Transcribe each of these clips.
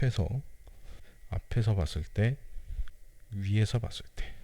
앞에서 앞에서 봤을 때 위에서 봤을 때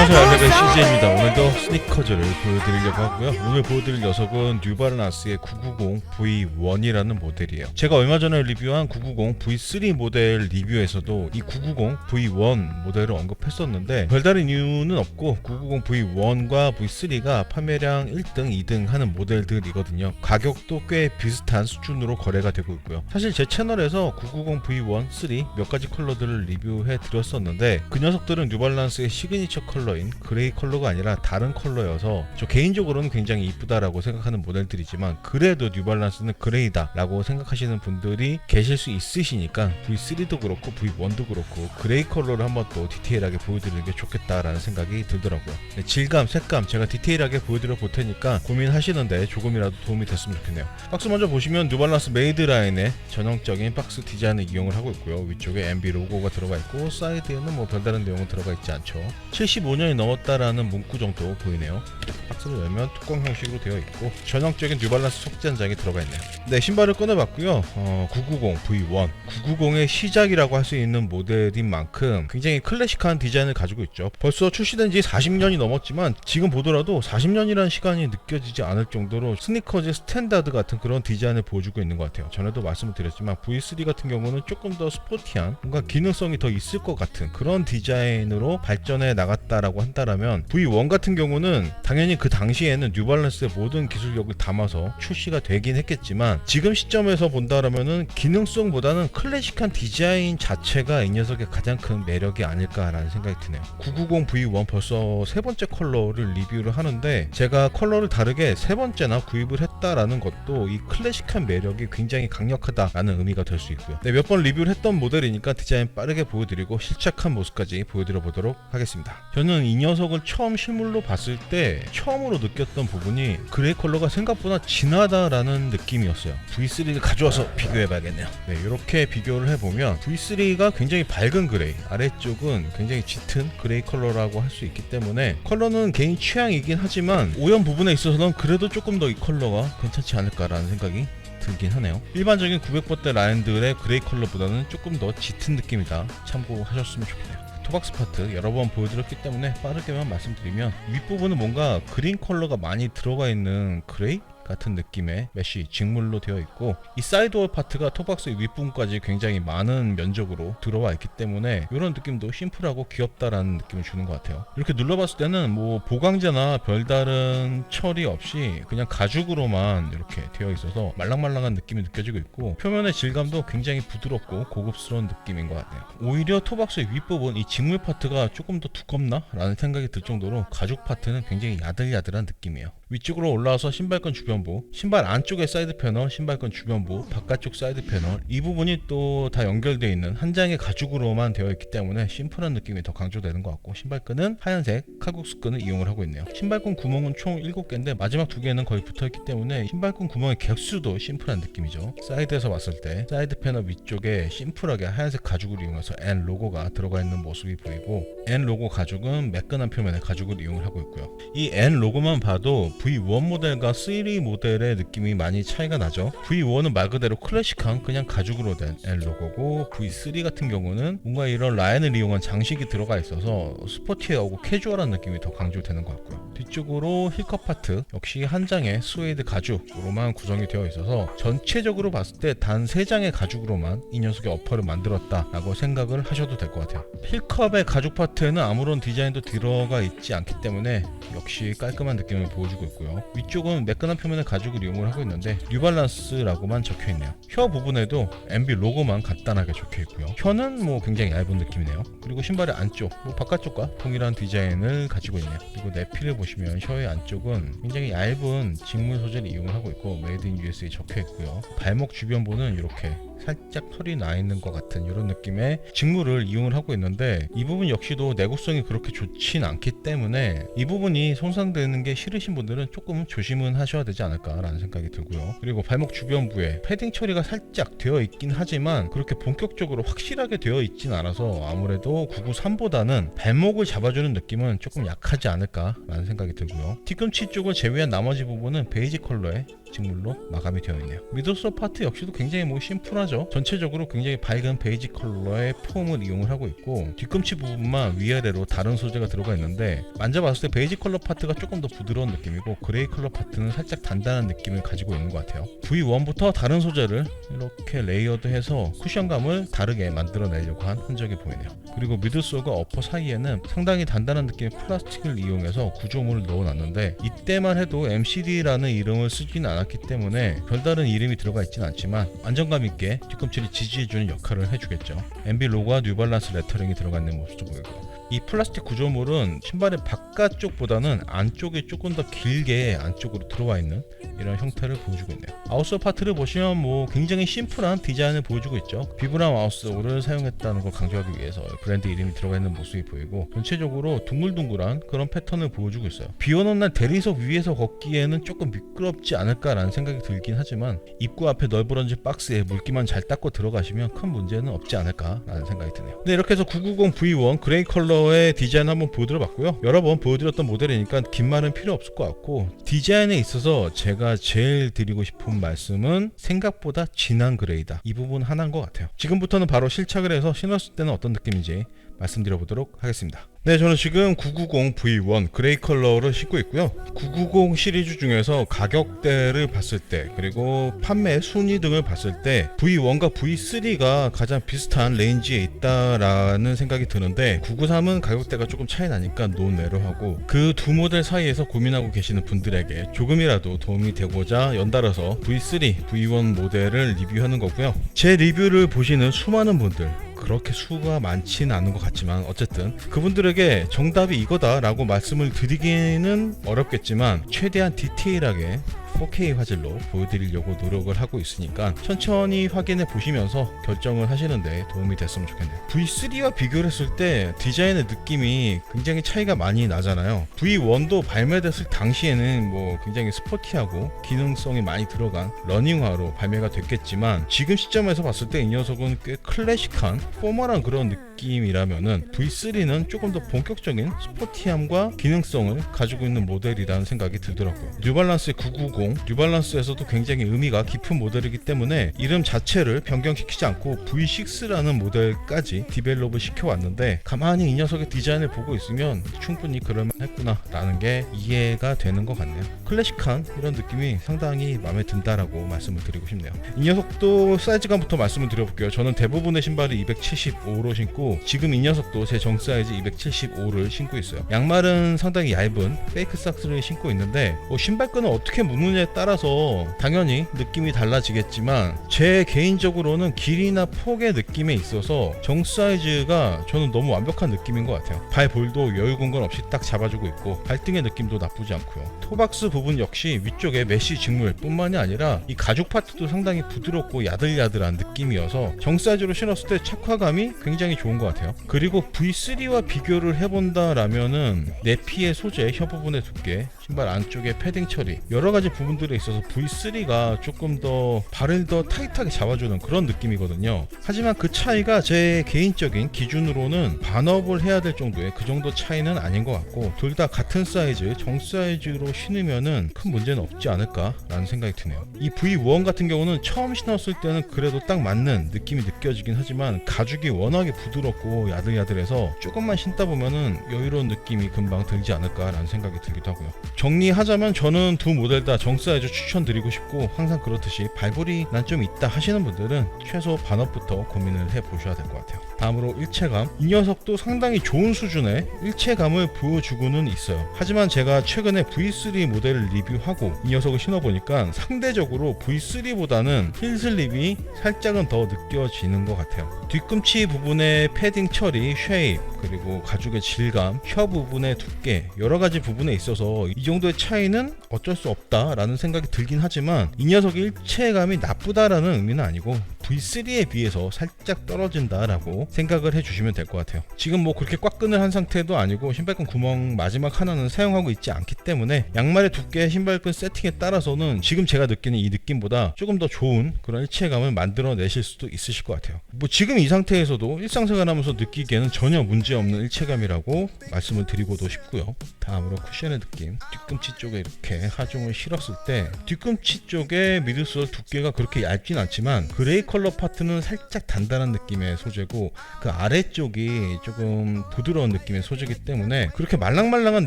안녕하세요. 알레벨 somewhere. CJ입니다. 오늘도 스니커즈를 보여드리려고 하고요. 오늘 보여드릴 녀석은 뉴발란스의 990 V1이라는 모델이에요. 제가 얼마 전에 리뷰한 990 V3 모델 리뷰에서도 이 990 V1 모델을 언급했었는데 별다른 이유는 없고 990 V1과 V3가 판매량 1등, 2등 하는 모델들이거든요. 가격도 꽤 비슷한 수준으로 거래가 되고 있고요. 사실 제 채널에서 990 V1, 3 몇 가지 컬러들을 리뷰해 드렸었는데 그 녀석들은 뉴발란스의 시그니처 컬러 인 그레이 컬러가 아니라 다른 컬러여서 저 개인적으로는 굉장히 이쁘다라고 생각하는 모델들이지만 그래도 뉴발란스는 그레이다 라고 생각하시는 분들이 계실 수 있으시니까 V3도 그렇고 V1도 그렇고 그레이 컬러를 한번 또 디테일하게 보여드리는 게 좋겠다라는 생각이 들더라고요. 네, 질감, 색감 제가 디테일하게 보여드려 볼 테니까 고민하시는데 조금이라도 도움이 됐으면 좋겠네요. 박스 먼저 보시면 뉴발란스 메이드 라인의 전형적인 박스 디자인을 이용을 하고 있고요. 위쪽에 MB 로고가 들어가 있고 사이드에는 뭐 별다른 내용은 들어가 있지 않죠. 75년 이 넘었다라는 문구 정도 보이네요. 박스를 열면 뚜껑 형식으로 되어 있고 전형적인 뉴발란스 속지 한 장이 들어가 있네요. 네 신발을 꺼내봤고요. 어, 990 V1 990의 시작이라고 할 수 있는 모델인 만큼 굉장히 클래식한 디자인을 가지고 있죠. 벌써 출시된 지 40년이 넘었지만 지금 보더라도 40년이라는 시간이 느껴지지 않을 정도로 스니커즈 스탠다드 같은 그런 디자인을 보여주고 있는 것 같아요. 전에도 말씀을 드렸지만 V3 같은 경우는 조금 더 스포티한 뭔가 기능성이 더 있을 것 같은 그런 디자인으로 발전해 나갔다라고 한다라면 V1 같은 경우는 당연히 그 당시에는 뉴발란스의 모든 기술력을 담아서 출시가 되긴 했겠지만 지금 시점에서 본다라면은 기능성보다는 클래식한 디자인 자체가 이 녀석의 가장 큰 매력이 아닐까라는 생각이 드네요. 990 V1 벌써 세 번째 컬러를 리뷰를 하는데 제가 컬러를 다르게 세 번째나 구입을 했다라는 것도 이 클래식한 매력이 굉장히 강력하다라는 의미가 될 수 있고요. 네, 몇번 리뷰를 했던 모델이니까 디자인 빠르게 보여드리고 실착한 모습까지 보여드려 보도록 하겠습니다. 저는 이 녀석을 처음 실물로 봤을 때 처음으로 느꼈던 부분이 그레이 컬러가 생각보다 진하다라는 느낌이었어요. V3를 가져와서 비교해봐야겠네요. 네, 이렇게 비교를 해보면 V3가 굉장히 밝은 그레이, 아래쪽은 굉장히 짙은 그레이 컬러라고 할 수 있기 때문에 컬러는 개인 취향이긴 하지만 오염 부분에 있어서는 그래도 조금 더 이 컬러가 괜찮지 않을까라는 생각이 들긴 하네요. 일반적인 900번대 라인들의 그레이 컬러보다는 조금 더 짙은 느낌이다. 참고하셨으면 좋겠네요. 토박 스 파트 여러 번 보여드렸기 때문에 빠르게만 말씀드리면 윗부분은 뭔가 그린 컬러가 많이 들어가 있는 그레이? 같은 느낌의 메쉬 직물로 되어 있고 이 사이드월 파트가 톱박스 윗부분까지 굉장히 많은 면적으로 들어와 있기 때문에 이런 느낌도 심플하고 귀엽다라는 느낌을 주는 것 같아요 이렇게 눌러봤을 때는 뭐 보강제나 별다른 처리 없이 그냥 가죽으로만 이렇게 되어 있어서 말랑말랑한 느낌이 느껴지고 있고 표면의 질감도 굉장히 부드럽고 고급스러운 느낌인 것 같아요 오히려 토박스의 윗부분 이 직물 파트가 조금 더 두껍나? 라는 생각이 들 정도로 가죽 파트는 굉장히 야들야들한 느낌이에요 위쪽으로 올라와서 신발끈 주변 부, 신발 안쪽에 사이드 패널, 신발끈 주변부, 바깥쪽 사이드 패널 이 부분이 또 다 연결되어 있는 한 장의 가죽으로만 되어 있기 때문에 심플한 느낌이 더 강조되는 것 같고 신발끈은 하얀색 칼국수 끈을 이용을 하고 있네요. 신발끈 구멍은 총 7개인데 마지막 두 개는 거의 붙어 있기 때문에 신발끈 구멍의 개수도 심플한 느낌이죠. 사이드에서 봤을 때 사이드 패널 위쪽에 심플하게 하얀색 가죽을 이용해서 N 로고가 들어가 있는 모습이 보이고 N 로고 가죽은 매끈한 표면의 가죽을 이용을 하고 있고요. 이 N 로고만 봐도 V1 모델과 3 모델 의 느낌이 많이 차이가 나죠. V1은 말 그대로 클래식한 그냥 가죽으로 된 N 로고고 V3 같은 경우는 뭔가 이런 라인을 이용한 장식이 들어가 있어서 스포티하고 캐주얼한 느낌이 더 강조되는 것 같고요. 뒤쪽으로 힐컵 파트 역시 한 장의 스웨이드 가죽으로만 구성이 되어 있어서 전체적으로 봤을 때 단 세 장의 가죽으로만 이 녀석의 어퍼를 만들었다라고 생각을 하셔도 될 것 같아요. 힐컵의 가죽 파트에는 아무런 디자인도 들어가 있지 않기 때문에 역시 깔끔한 느낌을 보여주고 있고요. 위쪽은 매끈한 표면의 가죽을 이용을 하고 있는데 뉴발란스라고만 적혀 있네요. 혀 부분에도 MB 로고만 간단하게 적혀 있고요. 혀는 뭐 굉장히 얇은 느낌이네요. 그리고 신발의 안쪽, 뭐 바깥쪽과 동일한 디자인을 가지고 있네요. 그리고 내피를 보시면 혀의 안쪽은 굉장히 얇은 직물 소재를 이용을 하고 있고 메이드 인 USA 적혀 있고요. 발목 주변부는 이렇게 살짝 털이 나 있는 것 같은 이런 느낌의 직물을 이용을 하고 있는데 이 부분 역시도 내구성이 그렇게 좋진 않기 때문에 이 부분이 손상되는 게 싫으신 분들은 조금 조심은 하셔야 되지 않을까라는 생각이 들고요. 그리고 발목 주변부에 패딩 처리가 살짝 되어 있긴 하지만 그렇게 본격적으로 확실하게 되어 있진 않아서 아무래도 993보다는 발목을 잡아주는 느낌은 조금 약하지 않을까라는 생각이 들고요. 뒤꿈치 쪽을 제외한 나머지 부분은 베이지 컬러의 직물로 마감이 되어 있네요. 미드솔 파트 역시도 굉장히 뭐 심플하죠. 전체적으로 굉장히 밝은 베이지 컬러의 폼을 이용을 하고 있고 뒤꿈치 부분만 위아래로 다른 소재가 들어가 있는데 만져봤을 때 베이지 컬러 파트가 조금 더 부드러운 느낌이고 그레이 컬러 파트는 살짝 단단한 느낌을 가지고 있는 것 같아요. V1부터 다른 소재를 이렇게 레이어드해서 쿠션감을 다르게 만들어내려고 한 흔적이 보이네요. 그리고 미드솔과 어퍼 사이에는 상당히 단단한 느낌의 플라스틱을 이용해서 구조물을 넣어놨는데 이때만 해도 MCD라는 이름을 쓰진 않았기 때문에 별다른 이름이 들어가 있진 않지만 안정감 있게 뒤꿈치를 지지해주는 역할을 해주겠죠. MB 로고와 뉴발란스 레터링이 들어가 있는 모습도 보이고 이 플라스틱 구조물은 신발의 바깥쪽보다는 안쪽이 조금 더 길게 안쪽으로 들어와 있는 이런 형태를 보여주고 있네요. 아웃솔 파트를 보시면 뭐 굉장히 심플한 디자인을 보여주고 있죠. 비브람 아웃솔을 사용했다는 걸 강조하기 위해서 브랜드 이름이 들어가 있는 모습이 보이고 전체적으로 둥글둥글한 그런 패턴을 보여주고 있어요. 비 오는 날 대리석 위에서 걷기에는 조금 미끄럽지 않을까라는 생각이 들긴 하지만 입구 앞에 널브러진 박스에 물기만 잘 닦고 들어가시면 큰 문제는 없지 않을까라는 생각이 드네요. 네 이렇게 해서 990 V1 그레이 컬러 의 디자인 한번 보여드려 봤고요. 여러 번 보여드렸던 모델이니까 긴 말은 필요 없을 것 같고 디자인에 있어서 제가 제일 드리고 싶은 말씀은 생각보다 진한 그레이다. 이 부분 하나인 것 같아요. 지금부터는 바로 실착을 해서 신었을 때는 어떤 느낌인지 말씀드려 보도록 하겠습니다. 네, 저는 지금 990 V1 그레이 컬러를 신고 있고요. 990 시리즈 중에서 가격대를 봤을 때 그리고 판매 순위 등을 봤을 때 V1과 V3가 가장 비슷한 레인지에 있다라는 생각이 드는데 993은 가격대가 조금 차이 나니까 논외로 하고 그 두 모델 사이에서 고민하고 계시는 분들에게 조금이라도 도움이 되고자 연달아서 V3, V1 모델을 리뷰하는 거고요. 제 리뷰를 보시는 수많은 분들 그렇게 수가 많지는 않은 것 같지만 어쨌든 그분들에게 정답이 이거다라고 말씀을 드리기는 어렵겠지만 최대한 디테일하게 4K 화질로 보여드리려고 노력을 하고 있으니까 천천히 확인해 보시면서 결정을 하시는데 도움이 됐으면 좋겠네요. V3와 비교를 했을 때 디자인의 느낌이 굉장히 차이가 많이 나잖아요. V1도 발매됐을 당시에는 뭐 굉장히 스포티하고 기능성이 많이 들어간 러닝화로 발매가 됐겠지만 지금 시점에서 봤을 때 이 녀석은 꽤 클래식한 포멀한 그런 느낌 이라면은 V3는 조금 더 본격적인 스포티함과 기능성을 가지고 있는 모델이라는 생각이 들더라고요. 뉴발란스의 990 뉴발란스에서도 굉장히 의미가 깊은 모델이기 때문에 이름 자체를 변경시키지 않고 V6라는 모델까지 디벨롭을 시켜왔는데 가만히 이 녀석의 디자인을 보고 있으면 충분히 그럴만했구나 라는 게 이해가 되는 것 같네요. 클래식한 이런 느낌이 상당히 마음에 든다라고 말씀을 드리고 싶네요. 이 녀석도 사이즈감부터 말씀을 드려볼게요. 저는 대부분의 신발을 275로 신고 지금 이 녀석도 제 정 사이즈 275를 신고 있어요. 양말은 상당히 얇은 페이크 삭스를 신고 있는데 뭐 신발끈을 어떻게 묶느냐에 따라서 당연히 느낌이 달라지겠지만 제 개인적으로는 길이나 폭의 느낌에 있어서 정 사이즈가 저는 너무 완벽한 느낌인 것 같아요. 발 볼도 여유 공간 없이 딱 잡아주고 있고 발등의 느낌도 나쁘지 않고요. 토박스 부분 역시 위쪽에 메쉬 직물 뿐만이 아니라 이 가죽 파트도 상당히 부드럽고 야들야들한 느낌이어서 정 사이즈로 신었을 때 착화감이 굉장히 좋은 것 같아요. 그리고 V3와 비교를 해본다라면은 내피의 소재, 혀 부분의 두께, 신발 안쪽에 패딩 처리 여러 가지 부분들에 있어서 V3가 조금 더 발을 더 타이트하게 잡아주는 그런 느낌이거든요. 하지만 그 차이가 제 개인적인 기준으로는 반업을 해야 될 정도의 그 정도 차이는 아닌 것 같고 둘 다 같은 사이즈, 정 사이즈로 신으면은 큰 문제는 없지 않을까라는 생각이 드네요. 이 V1 같은 경우는 처음 신었을 때는 그래도 딱 맞는 느낌이 느껴지긴 하지만 가죽이 워낙에 부드럽고 야들야들해서 조금만 신다 보면은 여유로운 느낌이 금방 들지 않을까라는 생각이 들기도 하고요. 정리하자면 저는 두 모델 다 정 사이즈 추천드리고 싶고 항상 그렇듯이 발볼이 난 좀 있다 하시는 분들은 최소 반업부터 고민을 해 보셔야 될 것 같아요. 다음으로 일체감. 이 녀석도 상당히 좋은 수준의 일체감을 보여주고는 있어요. 하지만 제가 최근에 V3 모델을 리뷰하고 이 녀석을 신어보니까 상대적으로 V3보다는 힐 슬립이 살짝은 더 느껴지는 것 같아요. 뒤꿈치 부분의 패딩 처리, 쉐입, 그리고 가죽의 질감, 혀 부분의 두께 여러 가지 부분에 있어서 이 정도의 차이는 어쩔 수 없다라는 생각이 들긴 하지만 이 녀석의 일체감이 나쁘다라는 의미는 아니고 V3에 비해서 살짝 떨어진다라고 생각을 해주시면 될 것 같아요. 지금 뭐 그렇게 꽉 끈을 한 상태도 아니고 신발끈 구멍 마지막 하나는 사용하고 있지 않기 때문에 양말의 두께, 신발끈 세팅에 따라서는 지금 제가 느끼는 이 느낌보다 조금 더 좋은 그런 일체감을 만들어내실 수도 있으실 것 같아요. 뭐 지금 이 상태에서도 일상생활하면서 느끼기에는 전혀 문제없는 일체감이라고 말씀을 드리고도 싶고요. 다음으로 쿠션의 느낌. 뒤꿈치 쪽에 이렇게 하중을 실었을 때 뒤꿈치 쪽에 미드솔 두께가 그렇게 얇진 않지만 그레이 컬러 파트는 살짝 단단한 느낌의 소재고 그 아래쪽이 조금 부드러운 느낌의 소재이기 때문에 그렇게 말랑말랑한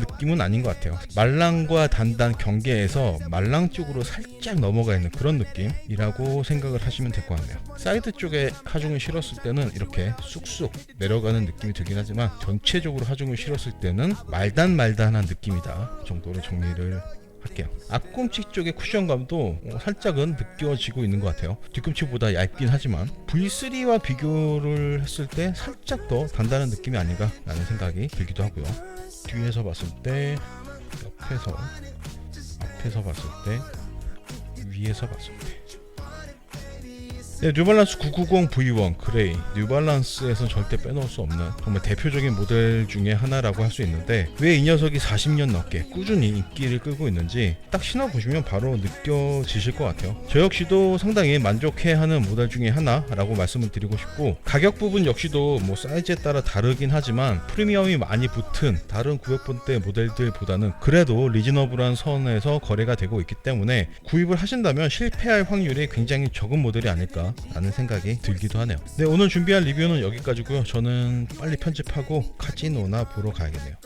느낌은 아닌 것 같아요. 말랑과 단단 경계에서 말랑 쪽으로 살짝 넘어가 있는 그런 느낌이라고 생각을 하시면 될 것 같네요. 사이드 쪽에 하중을 실었을 때는 이렇게 쑥쑥 내려가는 느낌이 들긴 하지만 전체적으로 하중을 실었을 때는 말단말단한 느낌이다 정도로 정리를 할게요. 앞꿈치 쪽의 쿠션감도 어, 살짝은 느껴지고 있는 것 같아요. 뒤꿈치보다 얇긴 하지만 V3와 비교를 했을 때 살짝 더 단단한 느낌이 아닌가 라는 생각이 들기도 하고요. 뒤에서 봤을 때 옆에서 앞에서 봤을 때 위에서 봤을 때 네, 뉴발란스 990 V1 그레이. 뉴발란스에선 절대 빼놓을 수 없는 정말 대표적인 모델 중에 하나라고 할 수 있는데 왜 이 녀석이 40년 넘게 꾸준히 인기를 끌고 있는지 딱 신어보시면 바로 느껴지실 것 같아요. 저 역시도 상당히 만족해하는 모델 중에 하나라고 말씀을 드리고 싶고 가격 부분 역시도 뭐 사이즈에 따라 다르긴 하지만 프리미엄이 많이 붙은 다른 900번대 모델들보다는 그래도 리즈너블한 선에서 거래가 되고 있기 때문에 구입을 하신다면 실패할 확률이 굉장히 적은 모델이 아닐 까라는 생각이 들기도 하네요. 네 오늘 준비한 리뷰는 여기까지고요. 저는 빨리 편집하고 카지노나 보러 가야겠네요.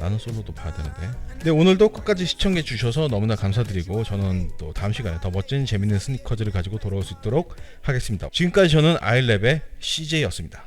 나는 솔로도 봐야 되는데. 네 오늘도 끝까지 시청해 주셔서 너무나 감사드리고 저는 또 다음 시간에 더 멋진 재밌는 스니커즈를 가지고 돌아올 수 있도록 하겠습니다. 지금까지 저는 아일랩의 CJ였습니다.